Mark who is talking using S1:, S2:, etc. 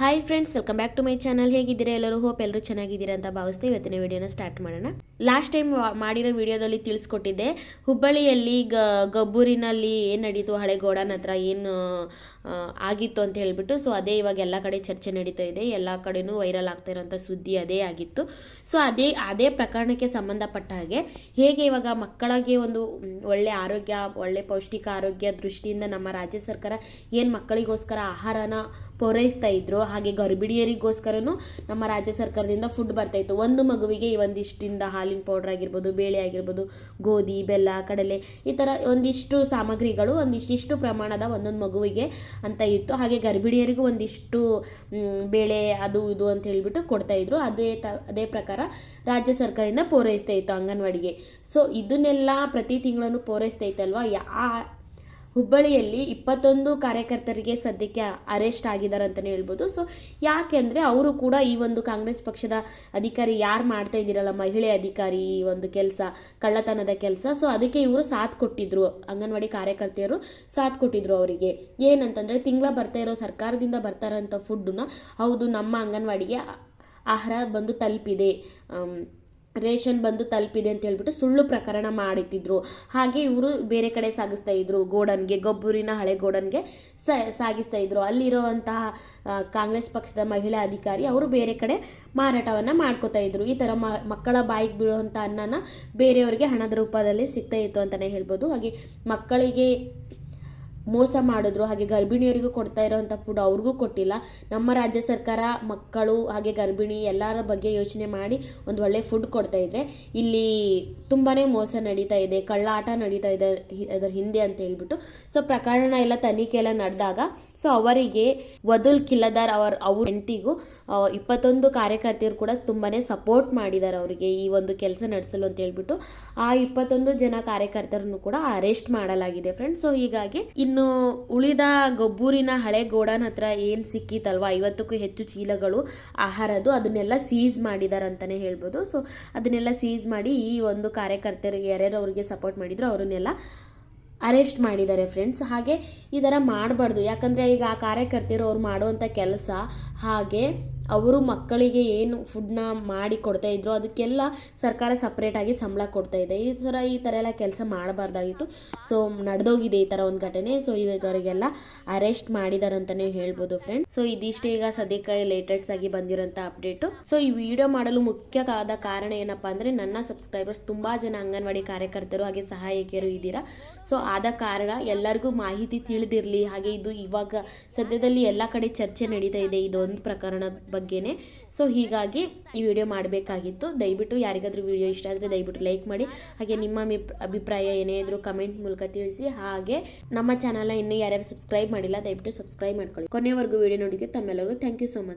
S1: Hi friends welcome back to my channel ಹೇಗಿದ್ದೀರಾ ಎಲ್ಲರೂ? Hope ಎಲ್ಲರೂ ಚೆನ್ನಾಗಿದ್ದೀರಾ ಅಂತ ಭಾವಿಸ್ತೀವಿ ಇವತ್ತಿನ ವಿಡಿಯೋನ ಸ್ಟಾರ್ಟ್ ಮಾಡೋಣ. ಲಾಸ್ಟ್ ಟೈಮ್ ಮಾಡಿರೋ ವಿಡಿಯೋದಲ್ಲಿ ತಿಳಿಸ್ಕೊಟ್ಟಿದ್ದೆ. ಹುಬ್ಬಳ್ಳಿಯಲ್ಲಿ ಗಬ್ಬೂರಿನಲ್ಲಿ ಏನು ನಡೀತು? ಹಳೆ ಗೋಡನ್ ಹತ್ರ ಏನು ಆಗಿತ್ತು ಅಂತ ಹೇಳಿಬಿಟ್ಟು ಸೊ ಅದೇ ಇವಾಗ ಎಲ್ಲ ಕಡೆ ಚರ್ಚೆ ನಡೀತಾ ಇದೆ. ಎಲ್ಲ ಕಡೆನೂ ವೈರಲ್ ಆಗ್ತಾ ಇರೋಂಥ ಸುದ್ದಿ ಅದೇ ಆಗಿತ್ತು. ಸೊ ಅದೇ ಅದೇ ಪ್ರಕರಣಕ್ಕೆ ಸಂಬಂಧಪಟ್ಟ ಹಾಗೆ, ಹೇಗೆ ಇವಾಗ ಮಕ್ಕಳಿಗೆ ಒಂದು ಒಳ್ಳೆ ಆರೋಗ್ಯ, ಒಳ್ಳೆ ಪೌಷ್ಟಿಕ ಆರೋಗ್ಯ ದೃಷ್ಟಿಯಿಂದ ನಮ್ಮ ರಾಜ್ಯ ಸರ್ಕಾರ ಏನು ಮಕ್ಕಳಿಗೋಸ್ಕರ ಆಹಾರನ ಪೂರೈಸ್ತಾ ಇದ್ರು. ಹಾಗೆ ಗರ್ಭಿಣಿಯರಿಗೋಸ್ಕರನೂ ನಮ್ಮ ರಾಜ್ಯ ಸರ್ಕಾರದಿಂದ ಫುಡ್ ಬರ್ತಾ ಇತ್ತು. ಒಂದು ಮಗುವಿಗೆ ಒಂದಿಷ್ಟಿಂದ ಹಾಲಿನ ಪೌಡರ್ ಆಗಿರ್ಬೋದು, ಬೇಳೆ ಆಗಿರ್ಬೋದು, ಗೋಧಿ, ಬೆಲ್ಲ, ಕಡಲೆ ಈ ಥರ ಒಂದಿಷ್ಟು ಸಾಮಗ್ರಿಗಳು, ಒಂದಿಷ್ಟಿಷ್ಟು ಪ್ರಮಾಣದ ಒಂದೊಂದು ಮಗುವಿಗೆ ಅಂತ ಇತ್ತು. ಹಾಗೆ ಗರ್ಭಿಣಿಯರಿಗೂ ಒಂದಿಷ್ಟು ಬೇಳೆ ಅದು ಇದು ಅಂತ ಹೇಳಿಬಿಟ್ಟು ಕೊಡ್ತಾ ಇದ್ರು. ಅದೇ ತ, ಅದೇ ಪ್ರಕಾರ ರಾಜ್ಯ ಸರ್ಕಾರದಿಂದ ಪೂರೈಸ್ತಾ ಇತ್ತು ಅಂಗನವಾಡಿಗೆ. ಸೊ ಇದನ್ನೆಲ್ಲ ಪ್ರತಿ ತಿಂಗಳನ್ನು ಪೂರೈಸ್ತಾ ಇತ್ತಲ್ವ? ಯಾ ಹುಬ್ಬಳ್ಳಿಯಲ್ಲಿ ಇಪ್ಪತ್ತೊಂದು ಕಾರ್ಯಕರ್ತರಿಗೆ ಸದ್ಯಕ್ಕೆ ಅರೆಸ್ಟ್ ಆಗಿದ್ದಾರೆ ಅಂತಲೇ ಹೇಳ್ಬೋದು. ಸೊ ಯಾಕೆಂದರೆ ಅವರು ಕೂಡ ಈ ಒಂದು ಕಾಂಗ್ರೆಸ್ ಪಕ್ಷದ ಅಧಿಕಾರಿ ಯಾರು ಮಾಡ್ತಾ ಇದ್ದೀರಲ್ಲ, ಮಹಿಳೆ ಅಧಿಕಾರಿ ಈ ಒಂದು ಕೆಲಸ, ಕಳ್ಳತನದ ಕೆಲಸ. ಸೊ ಅದಕ್ಕೆ ಇವರು ಸಾಥ್ ಕೊಟ್ಟಿದ್ರು, ಅಂಗನವಾಡಿ ಕಾರ್ಯಕರ್ತೆಯರು ಸಾಥ್ ಕೊಟ್ಟಿದ್ರು ಅವರಿಗೆ. ಏನಂತಂದರೆ, ತಿಂಗಳ ಬರ್ತಾ ಇರೋ ಸರ್ಕಾರದಿಂದ ಬರ್ತಾ ಇರೋಂಥ ಫುಡ್ಡನ್ನ ಹೌದು, ನಮ್ಮ ಅಂಗನವಾಡಿಗೆ ಆಹಾರ ಬಂದು ತಲುಪಿದೆ. ರೇಷನ್ ಬಂದು ತಲುಪಿದೆ ಅಂತ ಹೇಳ್ಬಿಟ್ಟು ಸುಳ್ಳು ಪ್ರಕರಣ ಮಾಡುತ್ತಿದ್ದರು ಹಾಗೆ ಇವರು ಬೇರೆ ಕಡೆ ಸಾಗಿಸ್ತಾ ಇದ್ರು, ಗೋಡನ್ಗೆ, ಗೊಬ್ಬೂರಿನ ಹಳೆ ಗೋಡನ್ಗೆ ಸಾಗಿಸ್ತಾ ಇದ್ರು. ಅಲ್ಲಿರುವಂತಹ ಕಾಂಗ್ರೆಸ್ ಪಕ್ಷದ ಮಹಿಳಾ ಅಧಿಕಾರಿ ಅವರು ಬೇರೆ ಕಡೆ ಮಾರಾಟವನ್ನು ಮಾಡ್ಕೋತಾ ಇದ್ರು. ಈ ಥರ ಮಕ್ಕಳ ಬಾಯಿಗೆ ಬೀಳುವಂಥ ಅನ್ನನ ಬೇರೆಯವರಿಗೆ ಹಣದ ರೂಪದಲ್ಲಿ ಸಿಗ್ತಾ ಇತ್ತು ಅಂತಲೇ ಹೇಳ್ಬೋದು. ಹಾಗೆ ಮಕ್ಕಳಿಗೆ ಮೋಸ ಮಾಡಿದ್ರು, ಹಾಗೆ ಗರ್ಭಿಣಿಯರಿಗೂ ಕೊಡ್ತಾ ಇರೋವಂಥ ಫುಡ್ ಅವ್ರಿಗೂ ಕೊಟ್ಟಿಲ್ಲ. ನಮ್ಮ ರಾಜ್ಯ ಸರ್ಕಾರ ಮಕ್ಕಳು, ಹಾಗೆ ಗರ್ಭಿಣಿ ಎಲ್ಲರ ಬಗ್ಗೆ ಯೋಚನೆ ಮಾಡಿ ಒಂದು ಒಳ್ಳೆ ಫುಡ್ ಕೊಡ್ತಾ ಇದ್ರೆ, ಇಲ್ಲಿ ತುಂಬಾ ಮೋಸ ನಡೀತಾ ಇದೆ, ಕಳ್ಳಾಟ ನಡೀತಾ ಇದೆ ಅದರ ಹಿಂದೆ ಅಂತ ಹೇಳ್ಬಿಟ್ಟು. ಸೊ ಪ್ರಕರಣ ಎಲ್ಲ ತನಿಖೆ ಎಲ್ಲ ನಡೆದಾಗ ಸೊ ಅವರಿಗೆ ವದುಲ್ ಕಿಲ್ಲದಾರ್ ಅವರ, ಅವ್ರ ಹೆಂಡತಿಗೂ ಇಪ್ಪತ್ತೊಂದು ಕಾರ್ಯಕರ್ತೆಯರು ಕೂಡ ತುಂಬಾ ಸಪೋರ್ಟ್ ಮಾಡಿದ್ದಾರೆ ಅವರಿಗೆ ಈ ಒಂದು ಕೆಲಸ ನಡೆಸಲು ಅಂತ ಹೇಳ್ಬಿಟ್ಟು. ಆ ಇಪ್ಪತ್ತೊಂದು ಜನ ಕಾರ್ಯಕರ್ತರನ್ನು ಕೂಡ ಅರೆಸ್ಟ್ ಮಾಡಲಾಗಿದೆ ಫ್ರೆಂಡ್ಸ್ ಸೊ ಹೀಗಾಗಿ ಇನ್ನು ಉಳಿದ ಗೊಬ್ಬೂರಿನ ಹಳೆ ಗೋಡನ್ ಹತ್ರ ಏನು ಸಿಕ್ಕಿತಲ್ವಾ? ಐವತ್ತಕ್ಕೂ ಹೆಚ್ಚು ಚೀಲಗಳು ಆಹಾರದ್ದು ಅದನ್ನೆಲ್ಲ ಸೀಸ್ ಅಂತಲೇ ಹೇಳ್ಬೋದು. ಸೊ ಅದನ್ನೆಲ್ಲ ಸೀಸ್ ಮಾಡಿ ಈ ಒಂದು ಕಾರ್ಯಕರ್ತರು ಯಾರ್ಯಾರು ಅವರಿಗೆ ಸಪೋರ್ಟ್ ಮಾಡಿದ್ರು. ಅವರನ್ನೆಲ್ಲ ಅರೆಸ್ಟ್ ಮಾಡಿದ್ದಾರೆ ಫ್ರೆಂಡ್ಸ್ ಹಾಗೆ ಈ ಥರ ಮಾಡಬಾರ್ದು. ಯಾಕಂದರೆ ಈಗ ಆ ಕಾರ್ಯಕರ್ತರು ಅವ್ರು ಮಾಡುವಂಥ ಕೆಲಸ ಹಾಗೆ ಅವರು ಮಕ್ಕಳಿಗೆ ಏನು ಫುಡ್ನ ಮಾಡಿ ಕೊಡ್ತಾ ಇದ್ರು, ಅದಕ್ಕೆಲ್ಲ ಸರ್ಕಾರ ಸಪ್ರೇಟಾಗಿ ಸಂಬಳ ಕೊಡ್ತಾ ಇದೆ. ಈ ಥರ ಈ ಥರ ಎಲ್ಲ ಕೆಲಸ ಮಾಡಬಾರ್ದಾಗಿತ್ತು. ಸೊ ನಡೆದೋಗಿದೆ ಈ ಥರ ಒಂದು ಘಟನೆ. ಸೊ ಇವಾಗ ಅವರಿಗೆಲ್ಲ ಅರೆಸ್ಟ್ ಮಾಡಿದ್ದಾರೆ ಅಂತಾನೆ ಹೇಳ್ಬೋದು ಫ್ರೆಂಡ್ ಸೊ ಇದಿಷ್ಟೇ ಈಗ ಸದ್ಯಕ್ಕೆ ಲೇಟೆಸ್ಟ್ ಆಗಿ ಬಂದಿರೋಂಥ ಅಪ್ಡೇಟು ಸೊ ಈ ವಿಡಿಯೋ ಮಾಡಲು ಮುಖ್ಯವಾದ ಕಾರಣ ಏನಪ್ಪ ಅಂದರೆ, ನನ್ನ ಸಬ್ಸ್ಕ್ರೈಬರ್ಸ್ ತುಂಬ ಜನ ಅಂಗನವಾಡಿ ಕಾರ್ಯಕರ್ತರು ಹಾಗೆ ಸಹಾಯಕಿಯರು ಇದ್ದೀರಾ. ಸೊ ಆದ ಕಾರಣ ಎಲ್ಲರಿಗೂ ಮಾಹಿತಿ ತಿಳಿದಿರಲಿ. ಹಾಗೆ ಇದು ಇವಾಗ ಸದ್ಯದಲ್ಲಿ ಎಲ್ಲ ಕಡೆ ಚರ್ಚೆ ನಡೀತಾ ಇದೆ. ಇದೊಂದು ಪ್ರಕರಣದ ಬಗ್ಗೆನೇ. ಸೊ ಹೀಗಾಗಿ ಈ ವಿಡಿಯೋ ಮಾಡಬೇಕಾಗಿತ್ತು. ದಯವಿಟ್ಟು ಯಾರಿಗಾದರೂ ವಿಡಿಯೋ ಇಷ್ಟ ಆದರೆ ದಯವಿಟ್ಟು ಲೈಕ್ ಮಾಡಿ. ಹಾಗೆ ನಿಮ್ಮ ಅಭಿಪ್ರಾಯ ಏನೇ ಇದ್ರೂ ಕಮೆಂಟ್ ಮೂಲಕ ತಿಳಿಸಿ. ಹಾಗೆ ನಮ್ಮ ಚಾನಲ್ನ ಇನ್ನೂ ಯಾರ್ಯಾರು ಸಬ್ಸ್ಕ್ರೈಬ್ ಮಾಡಿಲ್ಲ, ದಯವಿಟ್ಟು ಸಬ್ಸ್ಕ್ರೈಬ್ ಮಾಡ್ಕೊಳ್ಳಿ. ಕೊನೆಯವರೆಗೂ ವಿಡಿಯೋ ನೋಡಿದ್ದಕ್ಕೆ ತಮ್ಮೆಲ್ಲರಿಗೂ ಥ್ಯಾಂಕ್ ಯು ಸೊ ಮಚ್